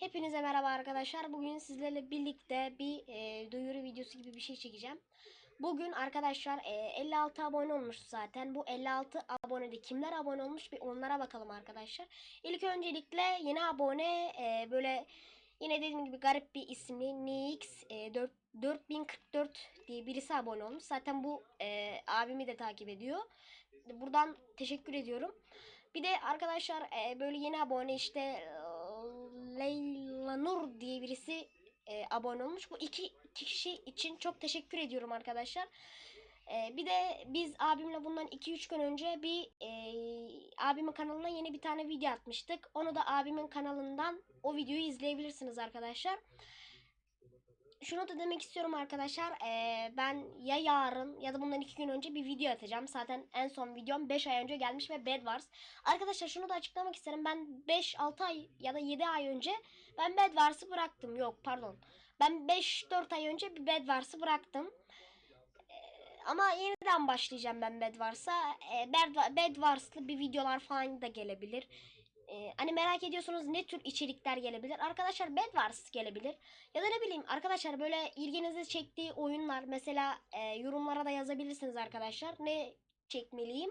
Hepinize merhaba arkadaşlar. Bugün sizlerle birlikte bir e, duyuru videosu gibi bir şey çekeceğim. Bugün arkadaşlar e, 56 abone olmuş zaten. Bu 56 abonede kimler abone olmuş bir onlara bakalım arkadaşlar. İlk öncelikle yeni abone e, böyle yine dediğim gibi garip bir isimli Nix e, 4 4044 diye birisi abone olmuş. Zaten bu e, abimi de takip ediyor. Buradan teşekkür ediyorum. Bir de arkadaşlar e, böyle yeni abone işte e, Leyla Nur diye birisi e, abone olmuş. Bu iki kişi için çok teşekkür ediyorum arkadaşlar. E, bir de biz abimle bundan 2-3 gün önce bir e, abimin kanalına yeni bir tane video atmıştık. Onu da abimin kanalından o videoyu izleyebilirsiniz arkadaşlar. Şunu da demek istiyorum arkadaşlar. Ee, ben ya yarın ya da bundan iki gün önce bir video atacağım. Zaten en son videom 5 ay önce gelmiş ve Bed Wars. Arkadaşlar şunu da açıklamak isterim. Ben 5-6 ay ya da 7 ay önce ben Bed Wars'ı bıraktım. Yok pardon. Ben 5-4 ay önce bir Bed Wars'ı bıraktım. Ee, ama yeniden başlayacağım ben Bed Wars'a. Ee, Bed, Bed Wars'lı bir videolar falan da gelebilir. Ee, hani merak ediyorsunuz ne tür içerikler gelebilir? Arkadaşlar Bed Wars gelebilir. Ya da ne bileyim arkadaşlar böyle ilginizi çektiği oyunlar mesela e, yorumlara da yazabilirsiniz arkadaşlar. Ne çekmeliyim?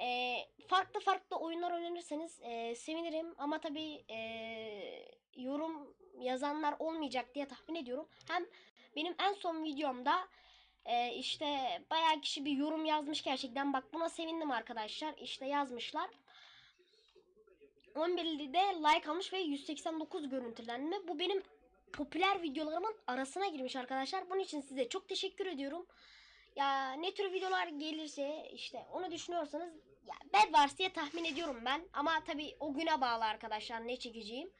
E, farklı farklı oyunlar öğrenirseniz e, sevinirim. Ama tabi e, yorum yazanlar olmayacak diye tahmin ediyorum. Hem benim en son videomda e, işte bayağı kişi bir yorum yazmış gerçekten. Bak buna sevindim arkadaşlar. İşte yazmışlar. 11'de like almış ve 189 görüntülenme. Bu benim popüler videolarımın arasına girmiş arkadaşlar. Bunun için size çok teşekkür ediyorum. Ya ne tür videolar gelirse işte onu düşünüyorsanız ya Bed Wars diye tahmin ediyorum ben. Ama tabi o güne bağlı arkadaşlar ne çekeceğim.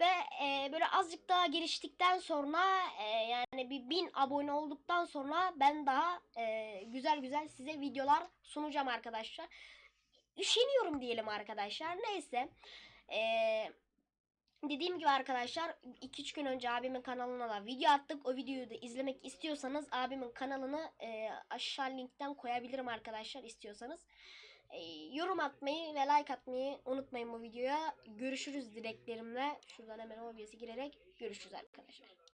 Ve e, böyle azıcık daha geliştikten sonra e, yani bir bin abone olduktan sonra ben daha e, güzel güzel size videolar sunacağım arkadaşlar üşeniyorum diyelim arkadaşlar. Neyse. Ee, dediğim gibi arkadaşlar 2-3 gün önce abimin kanalına da video attık. O videoyu da izlemek istiyorsanız abimin kanalını e, aşağı linkten koyabilirim arkadaşlar istiyorsanız. E, yorum atmayı ve like atmayı unutmayın bu videoya. Görüşürüz dileklerimle. Şuradan hemen OBS'e girerek görüşürüz arkadaşlar.